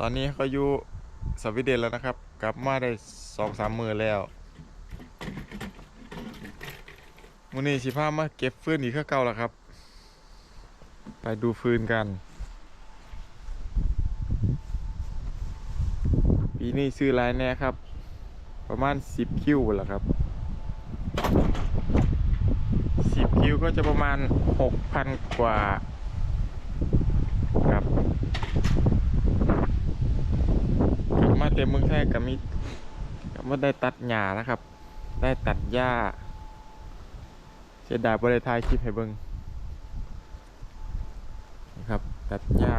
ตอนนี้เขาอยู่สวีเดนแล้วนะครับ กลับมาได้สองสามมือแล้วมือนี้สิพามาเก็บฟืนอีกคือเก่าแล้วครับ ไปดูฟืนกัน ปีนี้ซื้อลายแน่ครับ ประมาณ10คิวแหละครับ10คิวก็จะประมาณ6,000กว่ากลับมา เต็มเมืองไทยกับมีกับว่าได้ตัดหญ้านะครับ ได้ตัดหญ้าเสียดายบริทายคลิปให้เบิงนะครับ ตัดหญ้า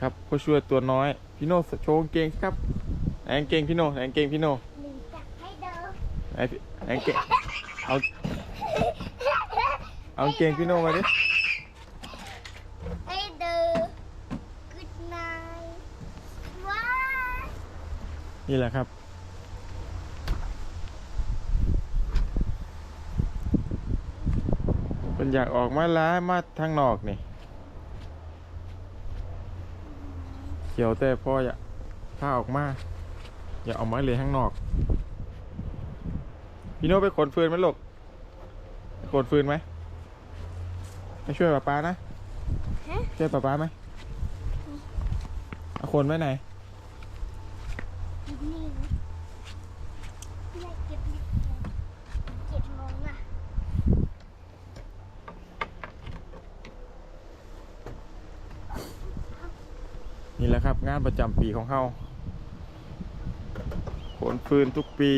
ครับผู้ช่วยตัวน้อย พี่โน่โชว์กางเกงสิครับไหนกางเกงพี่โน่ไหนกางเกงพี่โน่หนึ่งจักให้เดินไหนพี่ไหนกางเกงเอาเอากางเกงพี่โน่มาดิ ให้เดิน good night ว้า นี่แหละครับ เป็นอยากออกมาล้ามาทางนอกนี่เขียวแต่พ่ออย่าถ้าออกมา อย่าออกมาเลยข้างนอก พี่โน่ไปขนฟืนไหมลูกไปขนฟืนไหมไปช่วยป้าป้านะฮะช่วยป้าป้าไหมเอาขนไว้ไหนนี่อยากเก็บนิดเดียวเก็บงงอะ นี่แหละครับ งานประจำปีของเขาขนฟืนทุกปี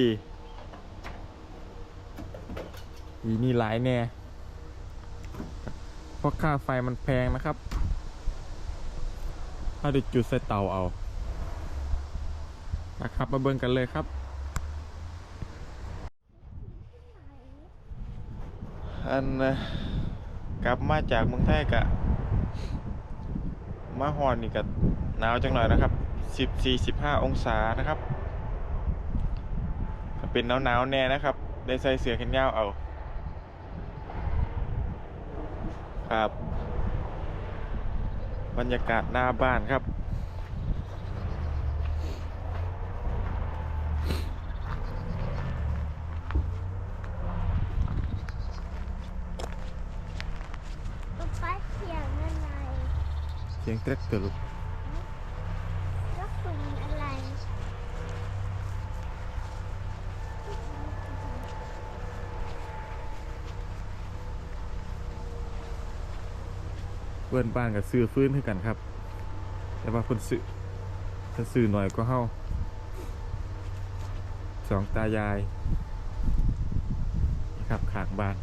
ปีนี้หลายแน่เพราะค่าไฟมันแพงนะครับ ถ้าได้จุดใส่เตาเอา นะครับ มาเบิ่งกันเลยครับ อันนะกลับมาจากเมืองไทยกะ มาฮอนนี่ก็ หนาวจังหน่อยนะครับสิบสี่สิบห้าองศานะครับก็เป็นหนาวหนาวๆแน่นะครับ ได้ใส่เสื้อแขนยาวเอาครับบรรยากาศหน้าบ้านครับป๊าป๊าเสียงอะไรเสียงแทรกเตอร์ลูก แล้วคุณอะไร เพื่อนบ้านกับซื้อฟื้นคือกันครับ แต่ว่าคนซื้อถ้าซื้อหน่อยก็เฮาสองตายายนี่ครับขางบ้าน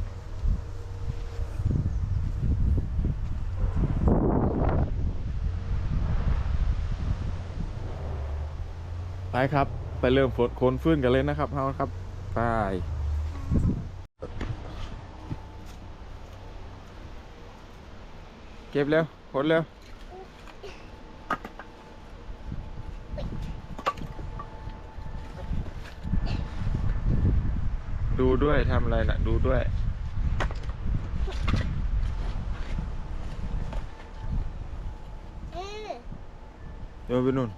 ไปครับ ไปเริ่มฝนโคนฟื้นกันเลยนะครับเฮาครับไป เก็บเร็วขนเร็วดูด้วยทำอะไรนะดูด้วย เออ โยนไปนู่น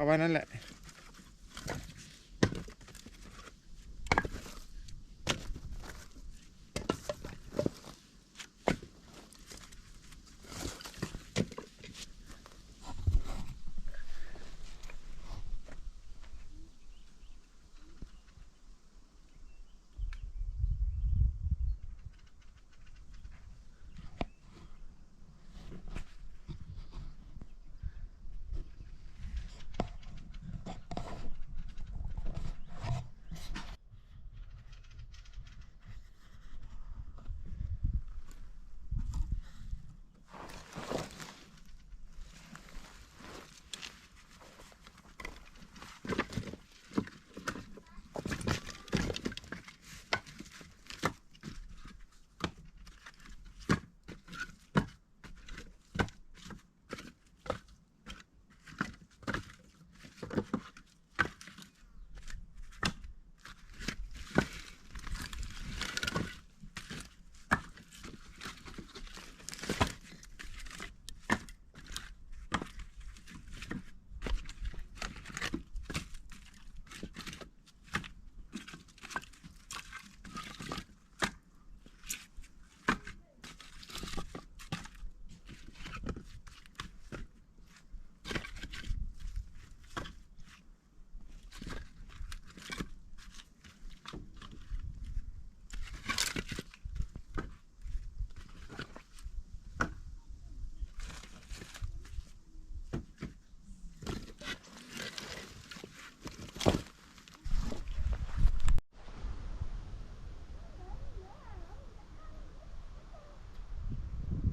เอาไว้นั่นแหละ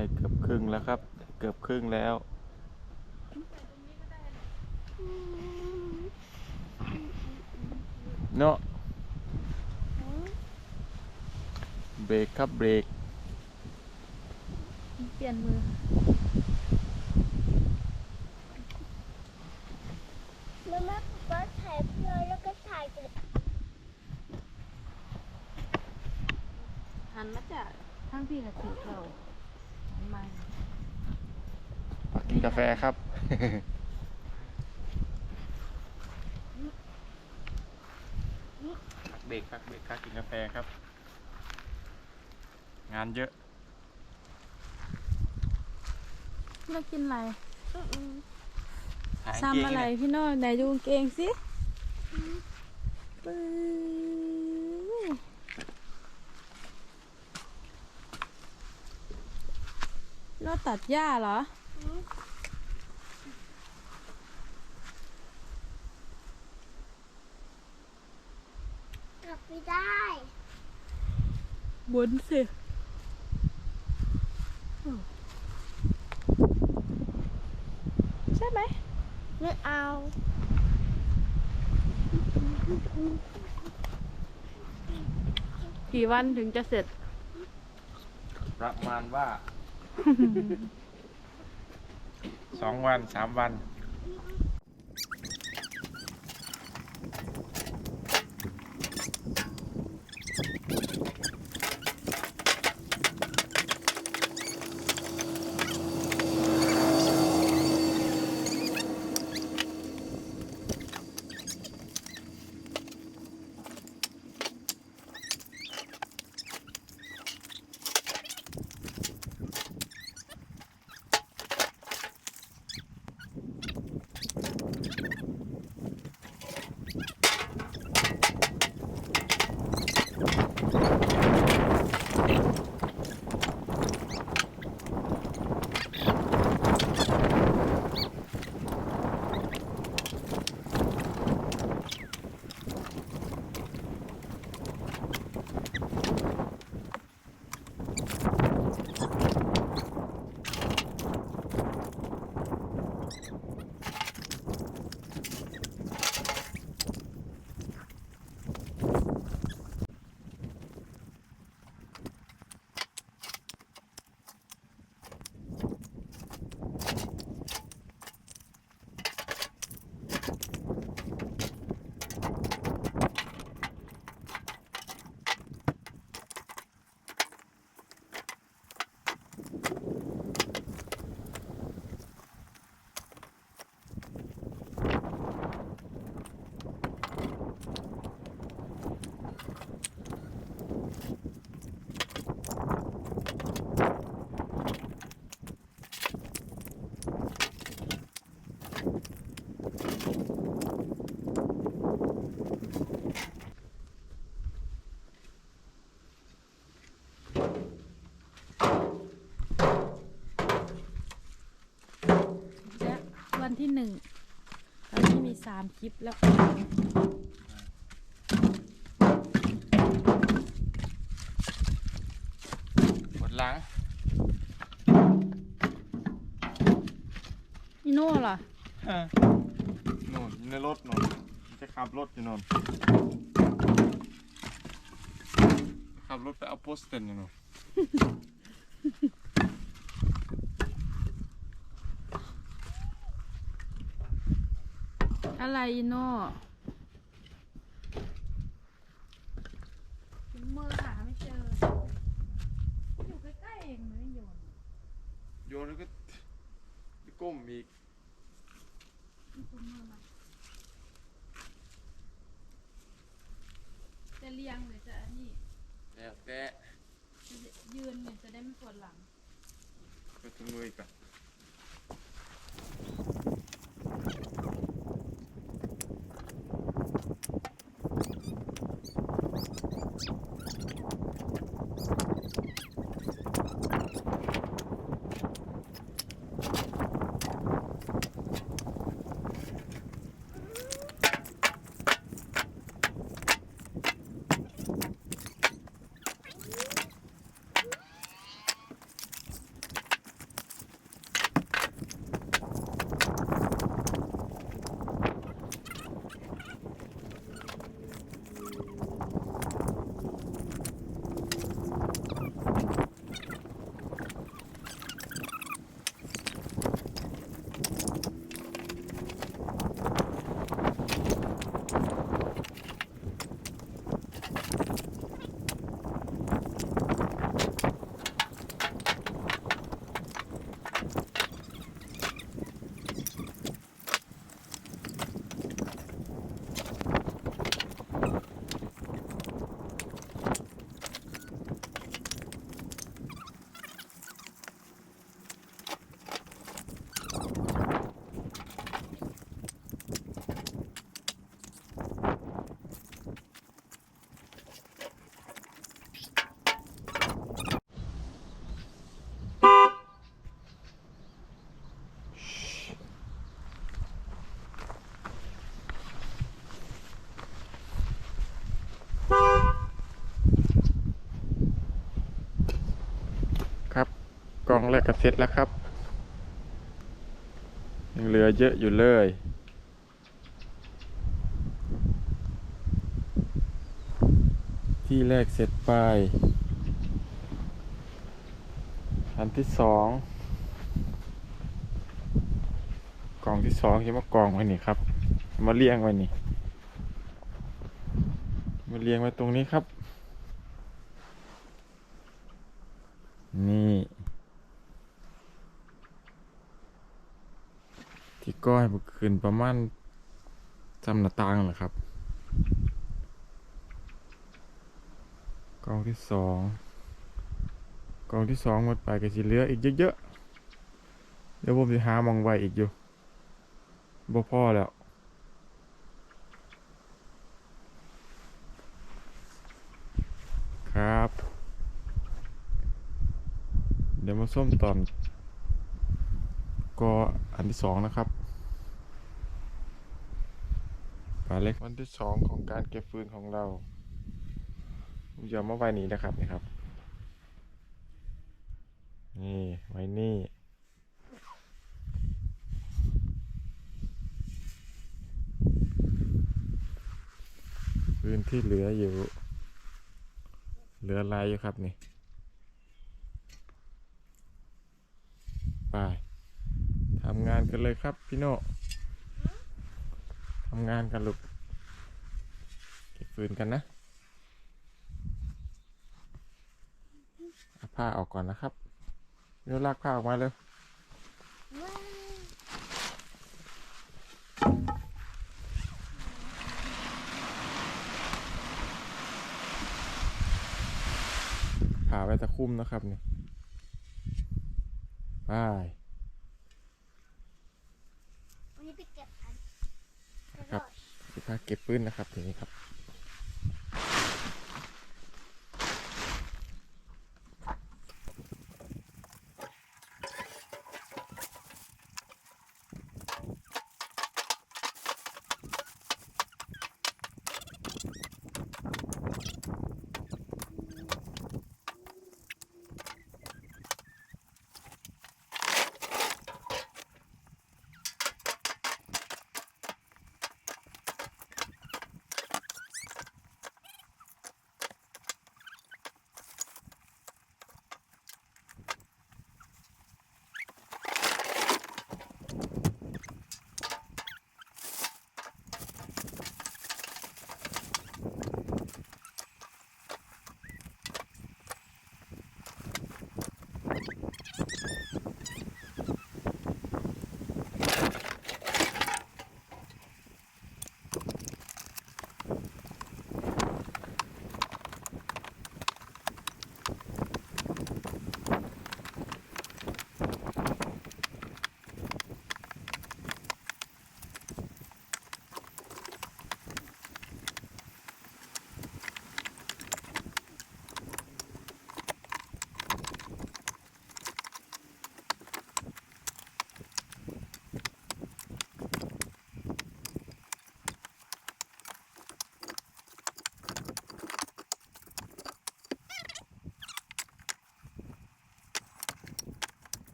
ได้เกือบครึ่งแล้วครับได้เกือบครึ่งแล้วเนาะเบรกครับเบรกเปลี่ยนมือแม่แม่ป๊าถ่ายเพื่อนแล้วก็ถ่ายกันหันมาจากทั้งพี่กับถือเขาหันมา กินกาแฟครับ เบรกครับเบรกครับกินกาแฟครับ งานเยอะพี่เรากินอะไรหาซ้ำอะไรเกงพี่โน้อยไหนดูกางเกงสิปื้ยเราตัดหญ้าเหรอ กลับไม่ได้ บนสิใช่ไหมไม่เอา กี่วันถึงจะเสร็จ ประมาณว่า สองวันสามวัน ที่หนึ่งตอนนี้มีสามคลิปแล้วปวดหลังอีโน่ล่ะนู่นอยู่ในรถนู่นจะขับรถอยู่นู่นขับรถไปเอาโปสเตนอยู่นู่น อะไรอีโน่มือ ก็เสร็จแล้วครับ ยังเหลือเยอะอยู่เลยที่แรกเสร็จไป อันที่สอง กล่องที่สองจะมากองไว้นี่ครับ มาเรียงไว้นี่ มาเรียงไว้ตรงนี้ครับ นี่ ที่ก้อยเมื่อคืนประมาณจำหน้าต่างเหรอครับกองที่สองกองที่สองหมดไปก็สิเหลืออีกเยอะๆเดี๋ยวผมจะหามองไว้อีกอยู่บ่พ่อแล้วครับ เดี๋ยวมาส้มตอนก็อันที่สองนะครับ ไปเลยวันที่สองของการเก็บฟืนของเราผมจะเอามาไว้นี้นะครับนี่ครับ นี่ไว้นี่พื้นที่เหลืออยู่ เหลืออะไรอยู่ครับนี่ ไปทำงานกันเลยครับพี่โน ทำงานกันลูกเก็บฟืนกันนะเอาผ้าออกก่อนนะครับพี่โน่ลากผ้าออกมาเลยว้าวผ่าไว้ตะคุ่มนะครับเนี่ยไป วันนี้ไปเก็บอัน ครับ พาเก็บปืนนะครับทีนี้ครับ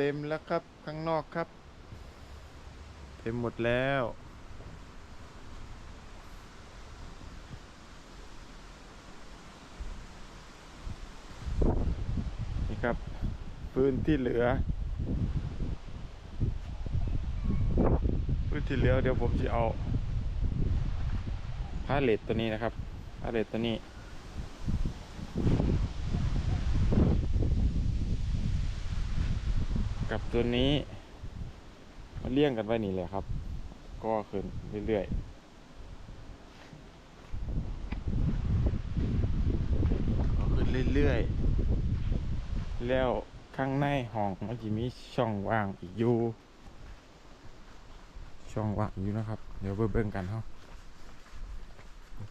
เต็มแล้วครับ ข้างนอกครับ เต็มหมดแล้วนี่ครับพื้นที่เหลือ พื้นที่เหลือเดี๋ยวผมจะเอาพาเลตตัวนี้นะครับพาเลตตัวนี้ กับ ตัวนี้มาเลี่ยงกันไว้นี่แหละครับ ก็ขึ้นเรื่อยๆก็ขึ้นเรื่อยๆ แล้วข้างในห้องมันจะมีช่องว่างอีกอยู่ ช่องว่างอยู่นะครับ เดี๋ยวไปเบิ่งกันครับ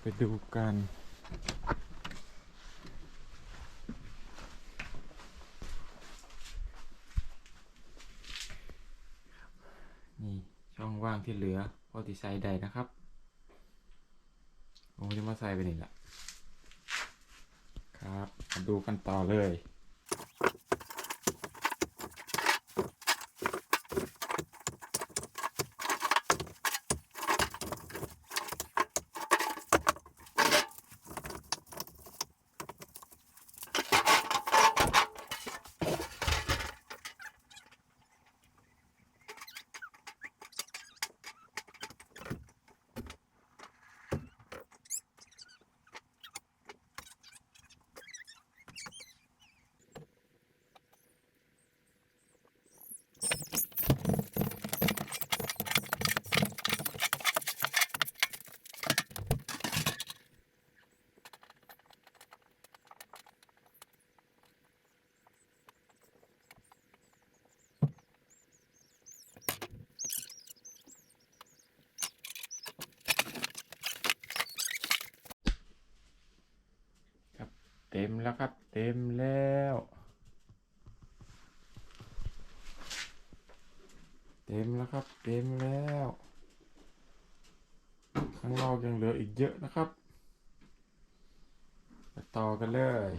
ไปดูกันนี่ช่องว่างที่เหลือพอที่ใส่ได้นะครับผมจะมาใส่ไปนี่แหละครับมาดูกันต่อเลย แล้วครับ เต็มแล้ว เต็มแล้วครับ เต็มแล้วข้างนอกยังเหลืออีกเยอะนะครับ ต่อกันเลย